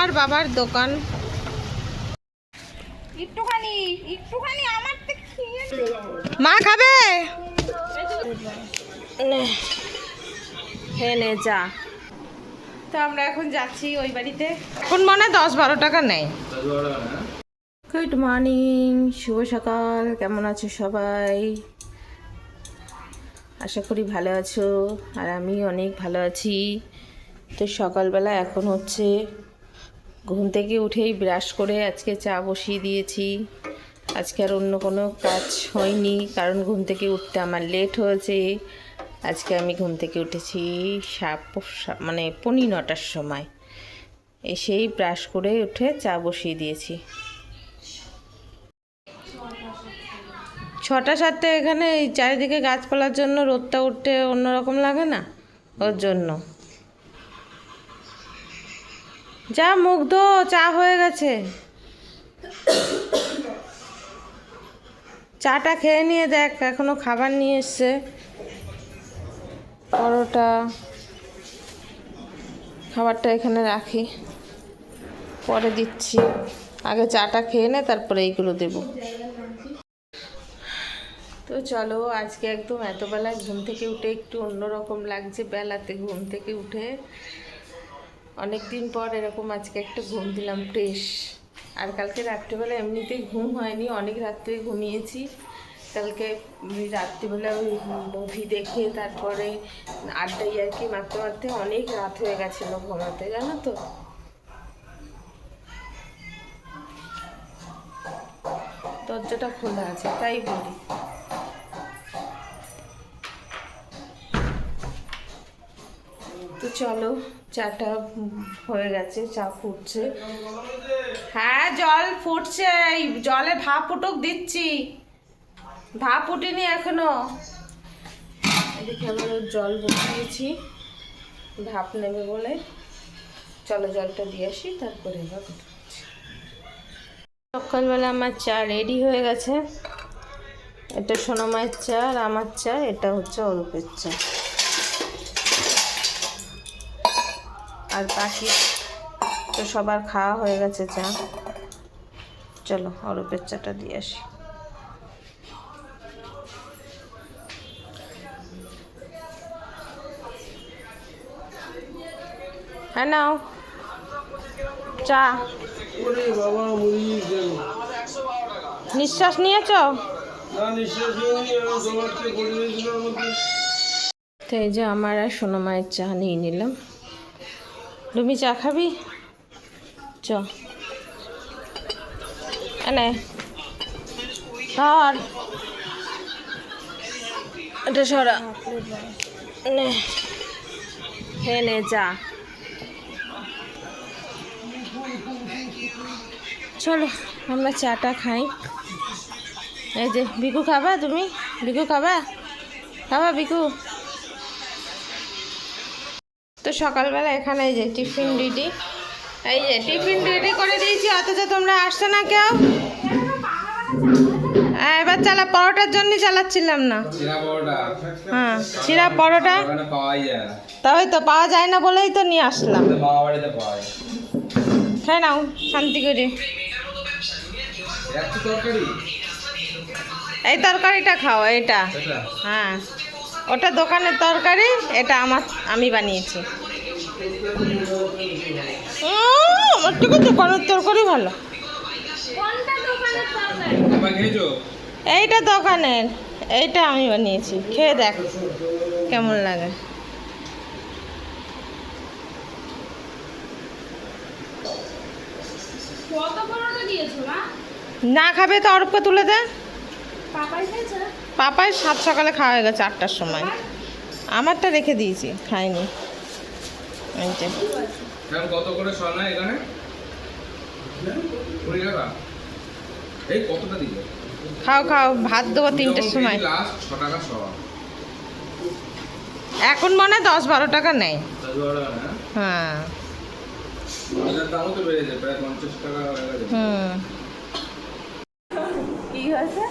আমার বাবার দোকান। একটুখানি একটুখানি আমার মা খাবে? নে, নে যা। তো আমরা এখন যাচ্ছি ওই বাড়িতে। এখন মনে হয় দশ বারো টাকা নেই। গুড মর্নিং শুভ সকাল কেমন আছো সবাই? আশা করি ভালো আছো আর আমি অনেক ভালো আছি। তো সকালবেলা এখন হচ্ছে ঘুম থেকে উঠেই ব্রাশ করে আজকে চা বসিয়ে দিয়েছি। আজকে আর অন্য কোনো কাজ হয়নি, কারণ ঘুম থেকে উঠতে আমার লেট হয়েছে। আজকে আমি ঘুম থেকে উঠেছি সাপ মানে পনি নটার সময়। এসেই ব্রাশ করে উঠে চা বসিয়ে দিয়েছি। ছটা সাতটা এখানে চারিদিকে গাছপালার জন্য রোদটা উঠতে অন্যরকম লাগে না? ওর জন্য। যা মুগ্ধ, চা হয়ে গেছে। চাটা খেয়ে নিয়ে দেখ, এখনও খাবার নিয়ে এসছে। পরোটা। খাবারটা এখানে রাখি। পরে দিচ্ছি। আগে চাটা খেয়ে নে, তারপরে এইগুলো দেবো। তো চলো, আজকে একদম এত বেলায় ঘুম থেকে উঠে একটু অন্যরকম লাগছে। বেলাতে ঘুম থেকে উঠে অনেক দিন পর এরকম আজকে একটা ঘুম দিলাম ফ্রেশ আর কালকে রাত্রিবেলা এমনিতেই ঘুম হয়নি, অনেক রাত্রে ঘুমিয়েছি। কালকে রাত্রিবেলা ওই মুভি দেখে তারপরে আড্ডাই আর কি মারতে মারতে অনেক রাত হয়ে গেছিল ঘুমাতে, জানো তো? দরজাটা খোলা আছে, তাই বলি। তো চলো, চাটা হয়ে গেছে, চা ফুটছে। হ্যাঁ জল ফুটছে, এই জলে ভাপ ফুটুক দিচ্ছি। ভাপ ফুটেনি এখনও। এদিকে আবার জল বসিয়েছি, ভাপ নেবে বলে। চলো, জলটা দিয়ে আসি, তারপরে সকালবেলা আমার চা রেডি হয়ে গেছে। এটা সোনামায়ের চা আর আমার চা, এটা হচ্ছে অরূপের চা। আর বাকি তো সবার খাওয়া হয়ে গেছে চা। চলো, অরূপের চাটা দিয়ে আসি। হ্যাঁ নাও। চা। নিঃশ্বাস নিয়েছ? এই যে আমার আর সোনা মায়ের চা নিয়ে নিলাম। তুমি চা খাবি? চ। এনে। ধর। এটা সরা। নে। হে নে চা চলো, আমরা চাটা খাই। এই যে বিকু খাবা তুমি? বিকু খাবা? খাবা বিকু তো সকালবেলা এখানে এই যে টিফিন রেডি এই যে টিফিন রেডি করে দিয়েছি অথচ তোমরা আসছে না কেউ? হ্যাঁ, এবার চালা পরোটার জন্য চালাচ্ছিলাম না। হ্যাঁ চিরা পরোটা। তবে তো পাওয়া যায় না বলেই তো নিয়ে আসলাম। খাই নাও শান্তি করে। এই তরকারিটা খাও এটা? হ্যাঁ। ওটা দোকানের তরকারি এটা আমার আমি বানিয়েছি। আমার থেকে দোকানের তরকারি? ভালো এইটা দোকানের এইটা আমি বানিয়েছি। খেয়ে দেখ কেমন লাগে। না খাবে তো অরূপকে তুলে দে। পাপাই খেয়েছে? পাপাই সাত সকালে খাওয়া হয়ে গেছে আটটার সময়। আমারটা রেখে দিয়েছি খাইনি। কত করে সোনা এখানে? এই কতটা দিল? খাও খাও ভাত দেবো তিনটের সময়। এখন মনে হয় দশ বারো টাকা নেই। হ্যাঁ? হয়ে। হুম। কি হয়েছে?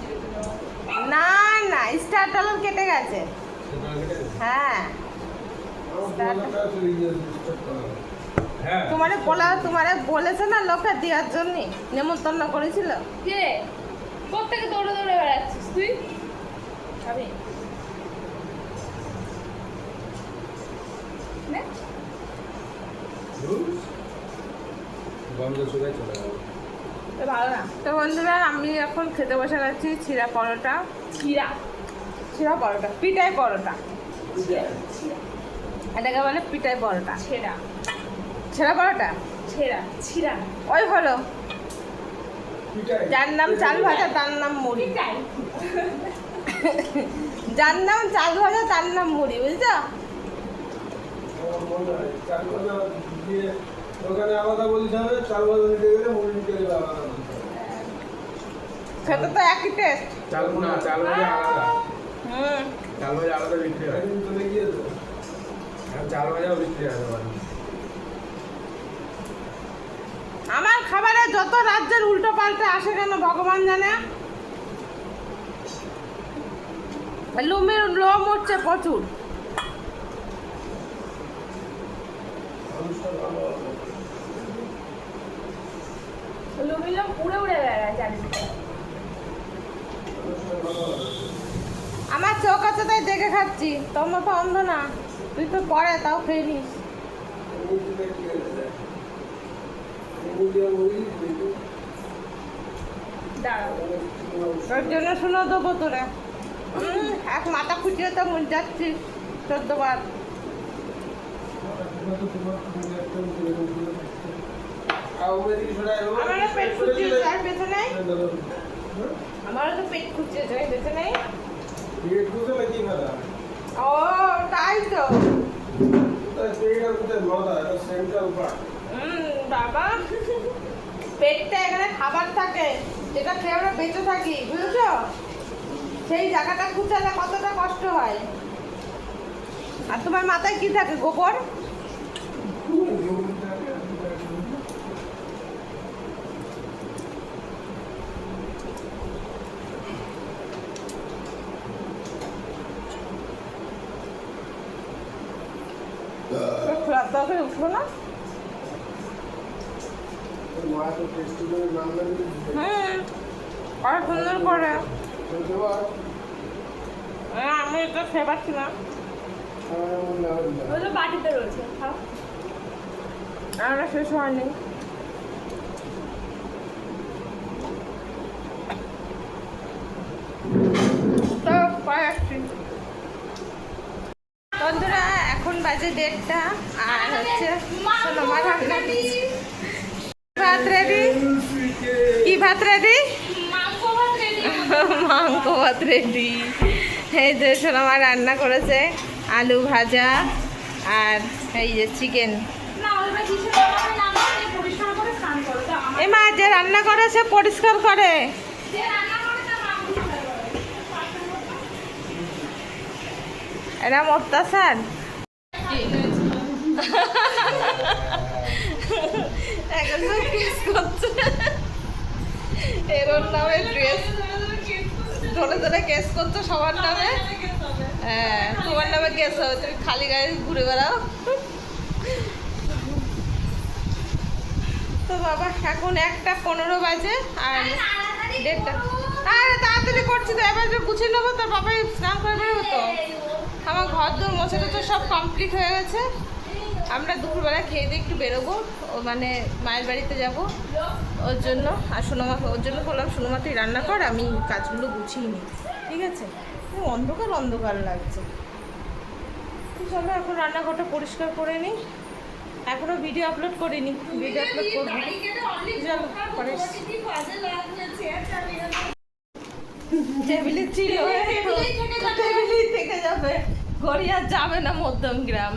দিয়েছিল না না স্টার ডলার কেটে গেছে। হ্যাঁ। হ্যাঁ। তোমারে বলা তোমারে বলেছে না লোকে দেওয়ার জন্য? নেমন্তন্ন করেছিল? কে? কোথেকে দৌড়ে দৌড়ে বেড়াচ্ছিস তুই? নে। গন্ধ চলে গেল। তো বন্ধুরা আমি এখন খেতে বসে গেছি ছিঁড়া পরোটা। ছিঁড়া ছিঁড়া পরোটা পিঠাই পরোটা। এটাকে বলে পিঠাই পরোটা। ছেঁড়া। ছেঁড়া পরোটা? ছেঁড়া ছিঁড়া। ওই হলো। যার নাম চাল ভাজা তার নাম মুড়ি। পিটাই যার নাম চাল ভাজা তার নাম মুড়ি বুঝছ? ওখানে আলাদা বলতে হবে চাল বাজার নিতে গেলে মুড়ি নিতে গেলে আলাদা সেটা তো একই টেস্ট চাল না চাল ভাজা আলাদা। হুম। চাল ভাজা আলাদা বিক্রি হয়। গিয়েছে আর চাল ভাজাও বিক্রি হয় আমার খাবারে যত রাজ্যের উল্টো পাল্টে আসে কেন ভগবান জানে লুমের লোম উঠছে প্রচুর। হবে। লুমিলাম উড়ে উড়ে বেড়ায় হবে। আমার চোখ আছে তাই দেখে খাচ্ছি। তোমরা তো অন্ধ না। তুই তো পরে তাও খেয়ে নিস। তোর জন্য শুনো দেবো তোরা। এক মাথা খুঁজিয়ে তো মন যাচ্ছি চোদ্দ বার। তোমার তো তোমার মুড়ি একটা মুড়ি এরকম করে দিচ্ছে। আর ওদের দিকে সরাই দেবো। আমারও পেট খুঁজিয়ে যার আমারও তো পেট খুঁজিয়ে যায় বেঁচে নেই? পেট খুঁজে নাকি মাথা? ও তাই তো। পেট আর কোথায় মাথা? এটা বাবা। পেটটা এখানে খাবার থাকে যেটা খেয়ে আমরা বেঁচে থাকি বুঝেছ? সেই জায়গাটা খুঁজালে কতটা কষ্ট হয়। আর তোমার মাথায় কি থাকে গোবর? রাত উঠল না। হুম কত সুন্দর করে। হ্যাঁ, আমি তো খেয়ে পাচ্ছি না হয় বাটিতে রয়েছে আমরা শেষ হয়নি তো পরে আসছি বন্ধুরা এখন বাজে দেড়টা আর হচ্ছে দিচ্ছে। ভাত রেডি কি ভাত রেডি মাংস ভাত রেডি এই যে সোনামা রান্না করেছে আলু ভাজা আর এই যে চিকেন এ মা যে রান্না করেছে পরিষ্কার করে। মা পরিষ্কার করে এরম অত্যাচার একদম কিস করছে এরোর নামে ড্রেস ধরে ধরে কেস করছ সবার নামে? হ্যাঁ তোমার নামে কেস হবে তুমি খালি গায়ে ঘুরে বেড়াও। তো বাবা এখন একটা পনেরো বাজে আর দেড়টা। আরে তাড়াতাড়ি করছি তো এবার যে গুছিয়ে নেব তোর বাবাই স্নান করে বেরোবো তো। আমার ঘর দোর মোছা তো সব কমপ্লিট হয়ে গেছে। আমরা দুপুরবেলা খেয়ে দিয়ে একটু বেরোবো। ও মানে মায়ের বাড়িতে যাব। ওর জন্য। আর সোনামা ওর জন্য বললাম সোনামা তুই রান্না কর আমি কাজগুলো গুছিয়ে নিই। ঠিক আছে? অন্ধকার অন্ধকার লাগছে। চলো এখন রান্নাঘরটা পরিষ্কার করে নিই। এখনও ভিডিও আপলোড করিনি। ভিডিও আপলোড করব। চলো পরে টেবিলে ছিল। টেবিলেই থেকে যাবে। গড়িয়া যাবে না মধ্যম গ্রাম।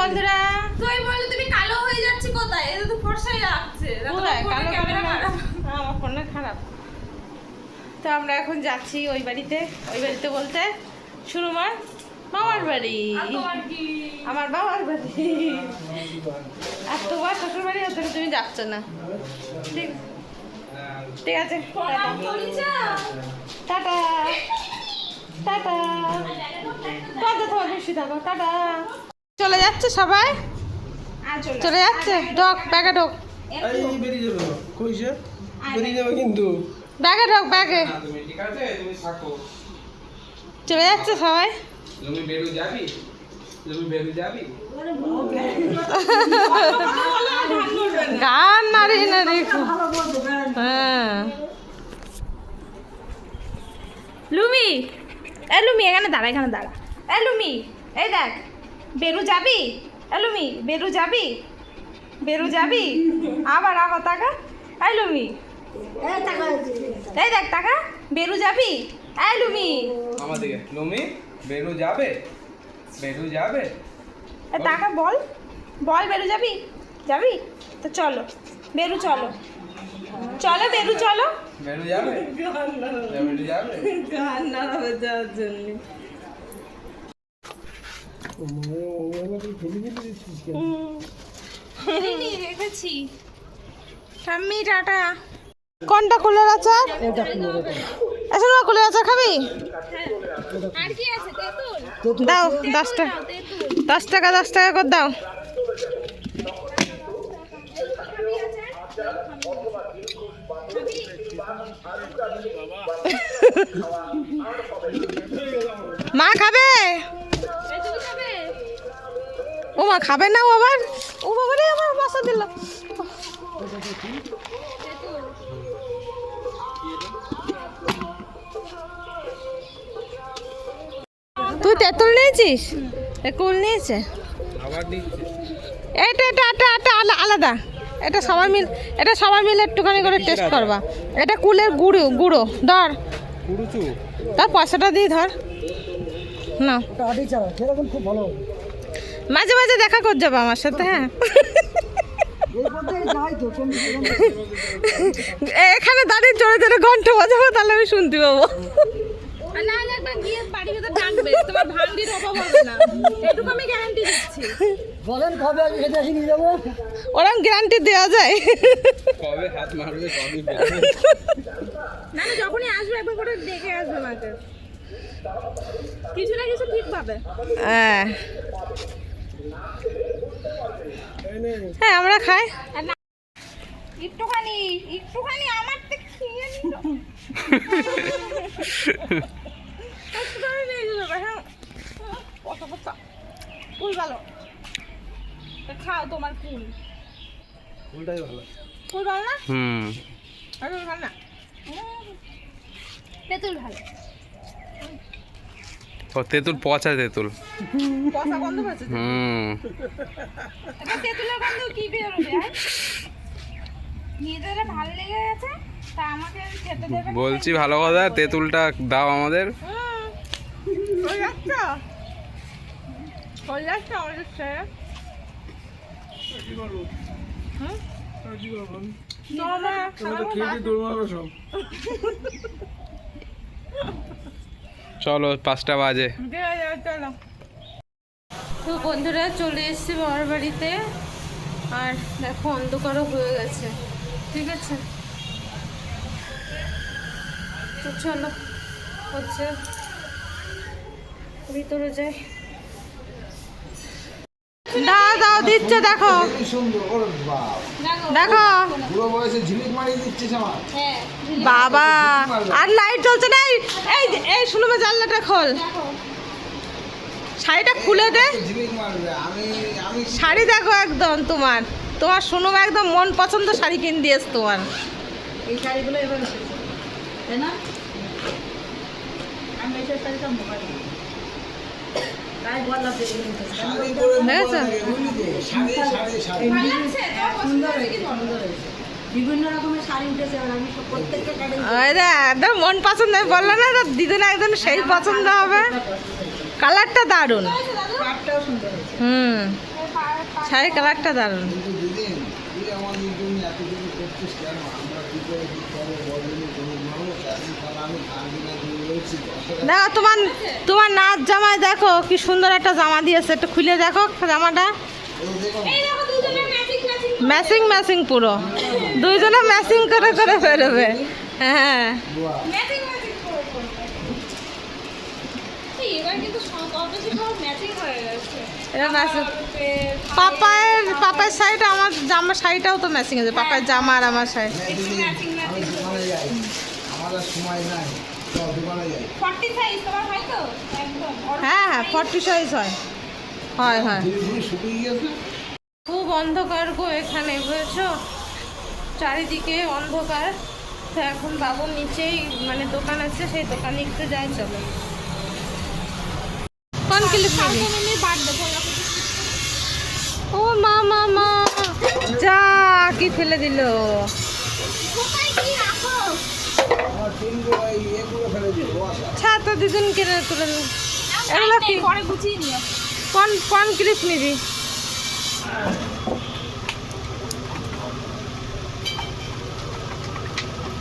বন্ধুরা তুই বলে তুমি কালো হয়ে যাচ্ছি কোথায়? এটা তো ফর্সাই লাগছে দেখো কোথায়? ফোনে কালো ক্যামেরা ক্যামেরা খারাপ। আমার ফোনটা খারাপ। তো আমরা এখন যাচ্ছি ওই বাড়িতে ওই বাড়িতে বলতে সুরমার মামার বাড়ি। আমার বাবার বাড়ি। আর তোমার শ্বশুর বাড়ি ওখানে তুমি যাচ্ছ না। ঠিক ঠিক আছে টাটা। টাটা। টাটা টাটা তোমার বেশি থাকো টাটা। চলে যাচ্ছে সবাই? চলে যাচ্ছে। ঢোক ব্যাগে ঢোক। এই বেরিয়ে যাবে কইছে বেরিয়ে যাবে কিন্তু। ব্যাগে ঢোক ব্যাগে। ঠিক আছে? তুমি থাকো। চলে যাচ্ছে সবাই? তুমি বেরু যাবি? তুমি বেরু গান হ্যাঁ। লুমি এ লুমি এখানে দাঁড়া এখানে দাঁড়া। এ লুমি এই দেখ বেরু যাবি? এ লুমি বেরু যাবি? বেরু যাবি? আবার আবার টাকা এই লুমি এই দেখ টাকা বেরু যাবি? এই লুমি। আমাদেরকে তুমি বেরু যাবে? বেরু যাবে? টাকা বল। বল বেরু যাবি? যাবি? তো চলো বেরু চলো। চলো বেরু চলো। বেরু যাবে? বেরু যাবে? রেখেছি ঠাম্মি টাটা। কোনটা কুলের আচার? কুলের আচার খাবি? আর কি আছে? তেঁতুল? দাও দশ টাকা দশ টাকা দশ টাকা করে দাও। মা খাবে? ও মা খাবে না ও আবার? ও বাবা রে আমার বাসা দিল। তুই তেঁতুল নিয়েছিস? কুল নিয়েছে? এটা এটা এটা এটা আলা- আলাদা। এটা সবাই মিল এটা সবাই মিলে একটুখানি করে টেস্ট করবা। এটা কুলের গুঁড়ো গুঁড়ো। ধর। তার পয়সাটা দিয়ে ধর। না। মাঝে মাঝে দেখা কর যাব আমার সাথে হ্যাঁ। এই পথে যাই তো কোন এ- এখানে দাঁড়িয়ে জোরে জোরে ঘণ্টা বাজাবো তাহলে আমি শুনতে পাবো। ওরম গ্যারান্টি দেওয়া যায়। কবে হাত মারবে কবে না না যখনই আসবে একবার করে দেখে আসবে মাকে। কিছু না কিছু ঠিক পাবে। হ্যাঁ। হ্যাঁ আমরা খাই। একটুখানি একটুখানি আমার থেকে খেয়ে হ্যাঁ। কত কত ফুল ভালো। তা খাও তোমার ফুলটাই ভালো। হুম। ভালো না? তেঁতুল ভালো। ও তেঁতুল পচা তেঁতুল। হুম। তেঁতুলের গন্ধ কি বেরোবে আর ভালো লেগে গেছে তা আমাকে খেতে দেবে বলছি ভালো কথা তেঁতুলটা দাও আমাদের। হুম। চলো পাঁচটা বাজে। তো বন্ধুরা চলে এসেছি বাবার বাড়িতে আর দেখো অন্ধকারও হয়ে গেছে। ঠিক আছে? তো চলো হচ্ছে ভিতরে যাই। দাও দাও দিচ্ছে দেখো দেখো। বুড়ো বয়সে ঝিলিক মারিয়ে দিচ্ছিস আমার। বাবা আর লাইট জ্বলছে না? এই এই শুনুমে জানলাটা খোল। শাড়িটা খুলে দে। শাড়ি দেখো একদম তোমার। তোমার শুনুম একদম মন পছন্দ শাড়ি কিন দিয়েছ তোমার। এই শাড়িগুলো এবার তাই না? আমি এই শাড়িটা মোবাইল বিভিন্ন রকমের শাড়ি উঠেছে আমি প্রত্যেকটা শাড়ি ওই দেখ, একদম মন পছন্দ হয় বলল না দিদি দিদুন একদম সেই পছন্দ হবে। কালারটা দারুণ। হুম শাড়ির কালারটা দারুণ কিন্তু দিদিন তুই আমাদের জন্য এত কিছু করছিস কেন আমরা কি করে কি করে বলবি তুমি মানুষ এখন তাহলে আমি থাকবি না তুমি বলছি দেখো তোমার তোমার নাচ জামায় দেখো কি সুন্দর একটা জামা দিয়েছে। একটু খুলে দেখো জামাটা। ম্যাচিং ম্যাচিং পুরো। দুইজনে ম্যাচিং করে করে বেরোবে। হ্যাঁ। হয়ে পাপায়ের পাপায়ের শাড়িটা আমার জামা শাড়িটাও তো ম্যাচিং আছে। পাপায়ের জামা আর আমার শাড়ি। সময় নাই। তো দোকানে যাই 40 সাইজ তোমার হয় তো? একদম। হ্যাঁ হ্যাঁ ফর্টি সাইজ হয়। হয় হয়। খুব অন্ধকার গো এখানে বুঝেছ? চারিদিকে অন্ধকার। তো এখন বাবুর নিচেই মানে দোকান আছে সেই দোকানে একটু যাই চলো। কোন ক্লিপ নিবি আমি বার্থডে ও মা মা মা। যা কি ফেলে দিল। ছাতা দুদিন কিনে তুলে এগুলো কি? পরে গুছিয়ে নিও। কোন কোন ক্লিপ নিবি?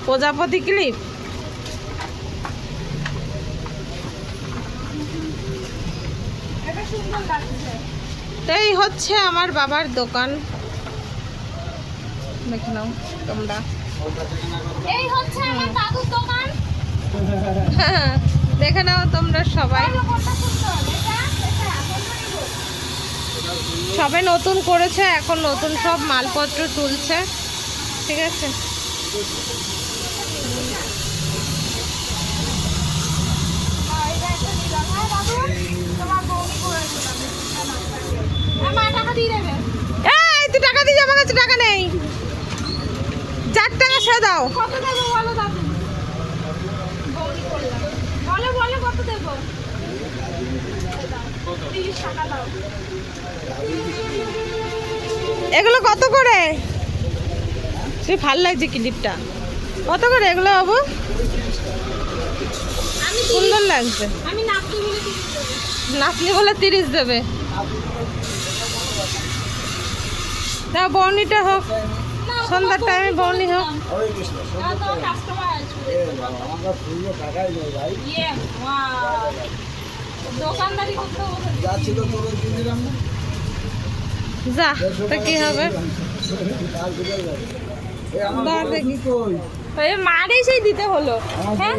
প্রজাপতি ক্লিপ? এই হচ্ছে আমার বাবার দোকান। দেখে নাও তোমরা। এই হচ্ছে আমার দাদুর দোকান। দেখে নাও তোমরা সবাই। সবে নতুন করেছে, এখন নতুন সব মালপত্র তুলছে। ঠিক আছে? টাকা দিয়ে আমার কাছে টাকা নেই। চার টাকা সে দাও। কত বলো দাদু বউনি করলাম বলো বলো কত দেবো তিরিশ টাকা দাও এগুলো কত করে? সে ভালো লাগছে ক্লিপটা। কত করে এগুলো বাবু? সুন্দর লাগছে। আমি নাচতে বলে তিরিশ দেবো। না বর্ণিটা হোক। সন্ধ্যার টাইমে বর্ণি হোক। তো কাস্টমার দোকানদারি করতে না যা তা কি হবে? দেখি। কই? মারে সেই দিতে হলো। হ্যাঁ?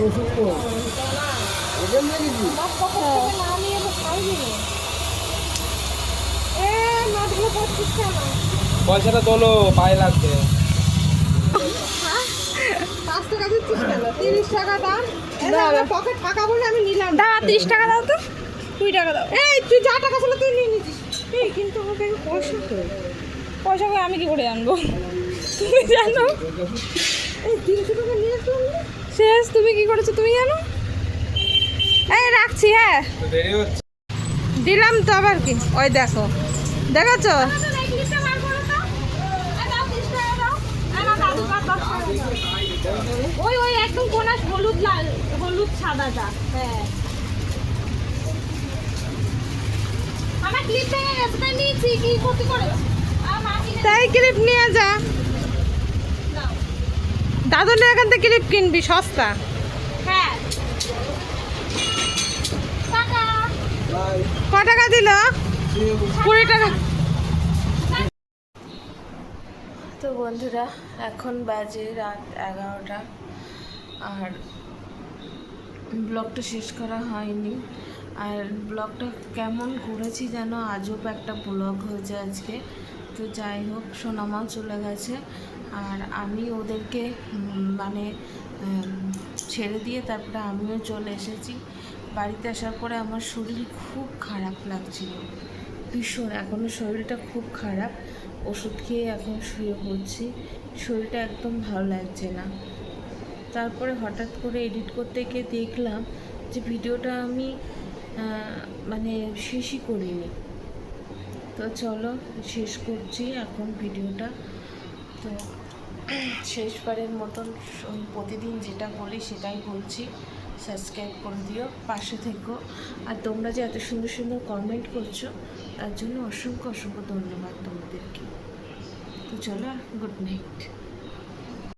পয়সাটা তোলো পায়ে লাগবে। টাকা তিরিশ টাকা দাম। পকেট ফাঁকা বলে আমি নিলাম। দাও তিরিশ টাকা দাও তো। কুড়ি টাকা দাও। এই তুই যা টাকা ছিল তুই নিয়ে নিচ্ছিস এই কিন্তু আমাকে পয়সা কই পয়সা করে আমি কি করে আনব? তুমি জানো? এই তিনশো টাকা নিয়ে আসলাম শেষ তুমি কি করেছ তুমি জানো? এই রাখছি হ্যাঁ। তো দিলাম তো আবার কি? ওই দেখো। দেখেছ ওই ওই একদম কোনা হলুদ লাল হলুদ সাদাটা। হ্যাঁ আমার ক্লিপ ভেঙে গেছে তাই নিয়েছি কি ক্ষতি করেছি আর মা কিনে তাই ক্লিপ নিয়ে যা। দাও দাদুর এখান থেকে ক্লিপ কিনবি সস্তা। হ্যাঁ। ক টাকা দিল? কুড়ি টাকা। তো বন্ধুরা এখন বাজে রাত এগারোটা আর ব্লগটা শেষ করা হয়নি। আর ব্লগটা কেমন করেছি যেন আজব একটা ব্লগ হয়েছে আজকে। তো যাই হোক, সোনামাও চলে গেছে। আর আমি ওদেরকে মানে ছেড়ে দিয়ে তারপরে আমিও চলে এসেছি। বাড়িতে আসার পরে আমার শরীর খুব খারাপ লাগছিল। ভীষণ এখনও শরীরটা খুব খারাপ। ওষুধ খেয়ে এখন শুয়ে পড়ছি। শরীরটা একদম ভালো লাগছে না। তারপরে হঠাৎ করে এডিট করতে গিয়ে দেখলাম যে ভিডিওটা আমি মানে শেষই করিনি। তো চলো, শেষ করছি এখন ভিডিওটা। তো শেষবারের মতন প্রতিদিন যেটা বলি সেটাই বলছি। সাবস্ক্রাইব করে দিও, পাশে থেকো। আর তোমরা যে এত সুন্দর সুন্দর কমেন্ট করছ, তার জন্য অসংখ্য অসংখ্য ধন্যবাদ তোমাদেরকে। তো চলো গুড নাইট